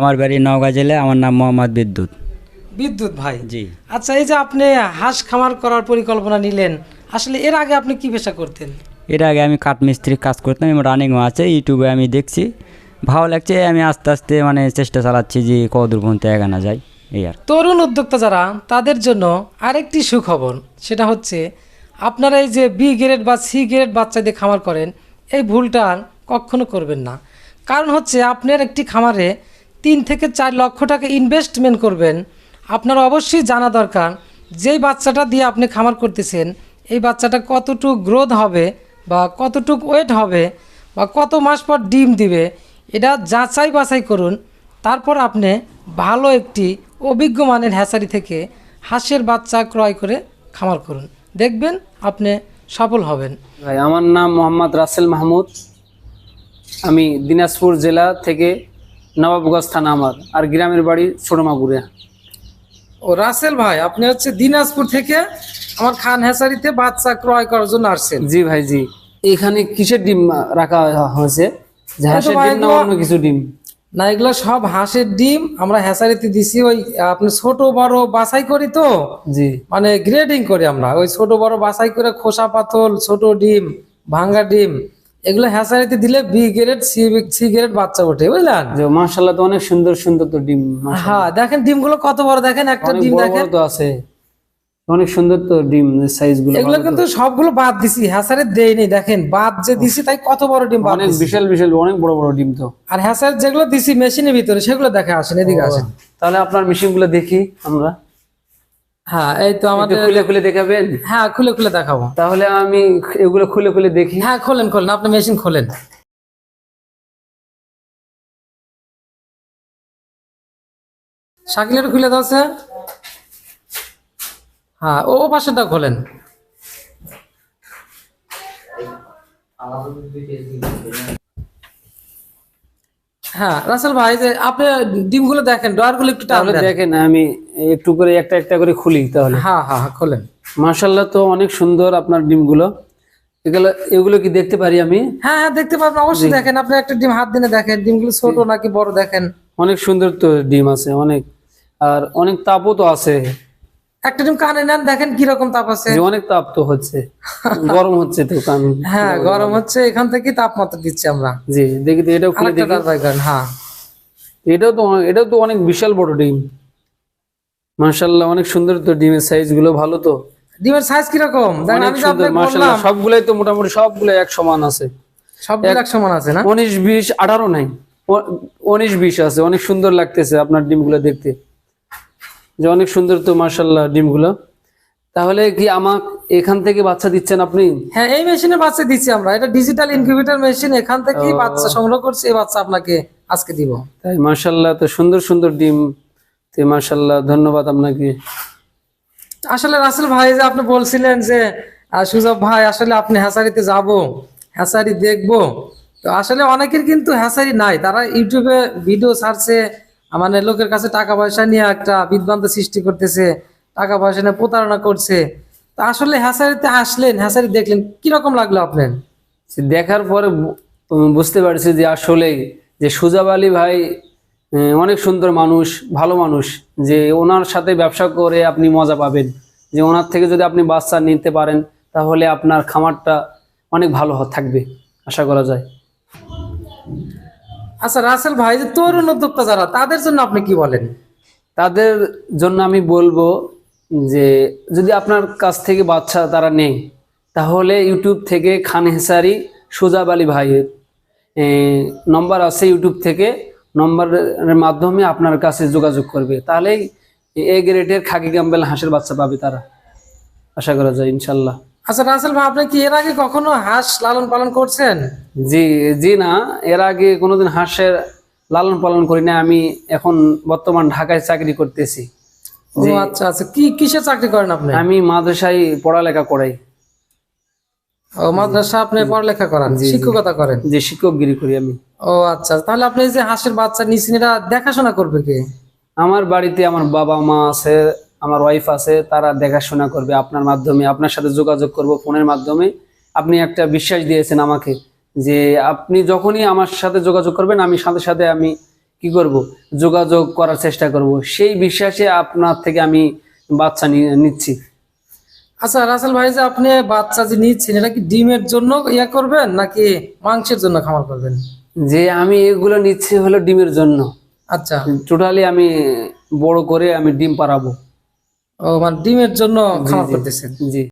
আমার বাড়ি নওগাঁ জেলায় আমার নাম মোহাম্মদ বিদ্যুৎ। বিদ্যুৎ ভাই। জি। আচ্ছা এই যে আপনি হাঁস খামার করার পরিকল্পনা নিলেন আসলে এর আগে আপনি কি পেশা করতেন? এর আগে আমি কাঠমিস্ত্রির কাজ করতাম এবং রানিংও আছে ইউটিউবে আমি দেখছি। ভালো লাগছে আমি আস্তে আস্তে মানে চেষ্টা চালাচ্ছি যে কতদূর পর্যন্ত এগানো যায় এই আর। তরুণ উদ্যোক্তা যারা তাদের জন্য আরেকটি সুখবর সেটা হচ্ছে আপনারা এই যে বি গ্রেড বা সি গ্রেড বাচ্চাদের খামার করেন এই ভুলটা কখনো করবেন না। কারণ হচ্ছে আপনার একটি খামারে তিন থেকে চার লক্ষ টাকা ইনভেস্টমেন্ট করবেন। আপনার অবশ্যই জানা দরকার, যেই বাচ্চাটা দিয়ে আপনি খামার করতেছেন, এই বাচ্চাটা কতটুক গ্রোথ হবে বা কতটুক ওয়েট হবে বা কত মাস পর ডিম দিবে, এটা যাচাই বাছাই করুন। তারপর আপনি ভালো একটি অভিজ্ঞ মানের হ্যাচারি থেকে হাঁসের বাচ্চা ক্রয় করে খামার করুন। দেখবেন আপনি সফল হবেন। ভাই, আমার নাম মোহাম্মদ রাসেল মাহমুদ। আমি দিনাজপুর জেলা থেকে নবাবগঞ্জ থানা আমার আর গ্রামের বাড়ি ছোটমাগুড়িয়া ও রাসেল ভাই আপনি হচ্ছে দিনাজপুর থেকে আমার খান হ্যাচারিতে বাচ্চা ক্রয় করার জন্য আসছেন। জি ভাই জি। এখানে কিসের ডিম রাখা হয়েছে? হাঁসের ডিম না অন্য কিছু ডিম? না এগুলো সব হাঁসের ডিম আমরা হ্যাচারিতে দিছি ওই আপনি ছোট বড় বাছাই করি তো। জি। মানে গ্রেডিং করি আমরা ওই ছোট বড় বাছাই করে খোসা পাতল ছোট ডিম ভাঙ্গা ডিম এগুলো হ্যাচারিতে দিলে B grade C C grade বাচ্চা ওঠে বুঝলেন? যে মার্শাল্লাহ তো অনেক সুন্দর সুন্দর তো ডিম হ্যাঁ দেখেন ডিমগুলো কত বড় দেখেন একটা ডিম দেখেন। তো আছে। অনেক সুন্দর তো ডিম সাইজগুলো এগুলো কিন্তু সবগুলো বাদ দিছি হ্যাচারে দেইনি দেখেন বাদ যে দিছি তাই কত বড় ডিম বাদ অনেক বিশাল বিশাল অনেক বড় বড় ডিম তো। আর হ্যাসার যেগুলো দিছি মেশিনের ভিতরে সেগুলো দেখে আসেন এদিকে আসেন। তাহলে আপনার মেশিনগুলো দেখি আমরা। হ্যাঁ এই তো আমাদের খুলে খুলে দেখাবেন? হ্যাঁ খুলে খুলে দেখাবো। তাহলে আমি এগুলো খুলে খুলে দেখি। হ্যাঁ খোলেন খোলেন আপনি মেশিন খোলেন। শাকিলের খুলে দাও স্যার। হ্যাঁ ও ও পাশেটা খোলেন হ্যাঁ রাসেল ভাই যে আপনি ডিমগুলো দেখেন ডয়ারগুলো একটু তাহলে দেখেন আমি একটু করে একটা একটা করে খুলি তাহলে। হ্যাঁ হ্যাঁ হ্যাঁ খোলেন। তো অনেক সুন্দর আপনার ডিমগুলো। এগুলো এগুলো কি দেখতে পারি আমি? হ্যাঁ হ্যাঁ দেখতে পাবেন অবশ্যই দেখেন আপনি একটা ডিম হাত দিনে দেখেন ডিমগুলো ছোট নাকি বড় দেখেন। অনেক সুন্দর তো ডিম আছে অনেক। আর অনেক তাপও তো আছে। একটা ডিম কানে নেন দেখেন কীরকম তাপ আছে। অনেক তাপ তো হচ্ছে। গরম হচ্ছে তো কান। হ্যাঁ গরম হচ্ছে এখান থেকে তাপমাত্রা দিচ্ছি আমরা। জি দেখি তো এটাও খুলে দেখি। হ্যাঁ। এটাও তো এটাও তো অনেক বিশাল বড় ডিম। মার্শাল্লাহ অনেক সুন্দর তো ডিমের সাইজগুলো ভালো তো। ডিমের সাইজ কীরকম? দেখেন আমি আপনাকে বললাম। সবগুলাই তো মোটামুটি সবগুলো এক সমান আছে। সবগুলো এক সমান আছে না? উনিশ বিশ আঠারো নাই। ও- উনিশ বিশ আছে অনেক সুন্দর লাগতেছে আপনার ডিমগুলো দেখতে। যে অনেক সুন্দর তো মার্শাল্লাহ ডিমগুলো। তাহলে কি আমাক এখান থেকে বাচ্চা দিচ্ছেন আপনি? হ্যাঁ এই মেশিনে বাচ্চা দিচ্ছি আমরা। এটা ডিজিটাল ইনকিউবেটর মেশিন এখান থেকে বাচ্চা সংগ্রহ করছি এই বাচ্চা আপনাকে আজকে দিব। তাই মার্শাল্লাহ তো সুন্দর সুন্দর ডিম। তো মার্শাল্লাহ ধন্যবাদ আপনাকে। আসলে রাসেল ভাই যে আপনি বলছিলেন যে সুজব ভাই আসলে আপনি হ্যাসারিতে যাব হ্যাসারি দেখব। তো আসলে অনেকের কিন্তু হ্যাসারি নাই। তারা ইউটিউবে ভিডিও ছাড়ছে মানে লোকের কাছে টাকা পয়সা নিয়ে একটা বিভ্রান্ত সৃষ্টি করতেছে, টাকা পয়সা নিয়ে প্রতারণা করছে। তা আসলে হ্যাসারিতে আসলেন হ্যাসারি দেখলেন, কীরকম লাগল আপনার? দেখার পরে বুঝতে পারছি যে আসলে যে সুজাব আলী ভাই অনেক সুন্দর মানুষ, ভালো মানুষ, যে ওনার সাথে ব্যবসা করে আপনি মজা পাবেন। যে ওনার থেকে যদি আপনি বাচ্চা নিতে পারেন, তাহলে আপনার খামারটা অনেক ভালো থাকবে, আশা করা যায়। আচ্ছা রাসেল ভাই, যে তরুণ উদ্যোক্তা যারা, তাদের জন্য আপনি কি বলেন? তাদের জন্য আমি বলব যে, যদি আপনার কাছ থেকে বাচ্চা তারা নেই তাহলে ইউটিউব থেকে খান হেসারি, সুজাব আলী ভাইয়ের নম্বর আছে ইউটিউব থেকে নম্বরের মাধ্যমে আপনার কাছে যোগাযোগ করবে। তাহলেই এ গ্রেডের খাকি ক্যাম্বেল হাঁসের বাচ্চা পাবে তারা। আশা করা যায়, ইনশাল্লাহ। আচ্ছা রাসেল ভাই আপনি কি এর আগে কখনো হাঁস লালন পালন করছেন? জি জি না। এর আগে কোনোদিন হাঁসের লালন পালন করি না আমি এখন বর্তমান ঢাকায় চাকরি করতেছি। ও আচ্ছা আচ্ছা। কি কিসে চাকরি করেন আপনি? আমি মাদ্রাসায় পড়ালেখা করাই। ও মাদ্রাসা আপনি পড়ালেখা করেন শিক্ষকতা করেন? শিক্ষকগিরি করি আমি। ও আচ্ছা তাহলে আপনি যে হাঁসের বাচ্চা দেখাশোনা করবে কে? আমার বাড়িতে আমার বাবা মা আছে আমার ওয়াইফ আছে তারা দেখাশোনা করবে আপনার মাধ্যমে আপনার সাথে যোগাযোগ করব ফোনের মাধ্যমে। আপনি একটা বিশ্বাস দিয়েছেন আমাকে যে আপনি যখনই আমার সাথে যোগাযোগ করবেন আমি সাথে সাথে আমি কি করব? যোগাযোগ করার চেষ্টা করব। সেই বিশ্বাসে আপনার থেকে আমি বাচ্চা নিচ্ছি। আচ্ছা রাসেল ভাই যে আপনি বাচ্চা যে নিচ্ছেন এটা কি ডিমের জন্য ইয়া করবেন নাকি মাংসের জন্য খামার করবেন? যে আমি এগুলো নিচ্ছি হলো ডিমের জন্য। আচ্ছা। টোটালি আমি বড় করে আমি ডিম পাড়াবো। ও মানে ডিমের জন্য খামার করতেছেন। জি।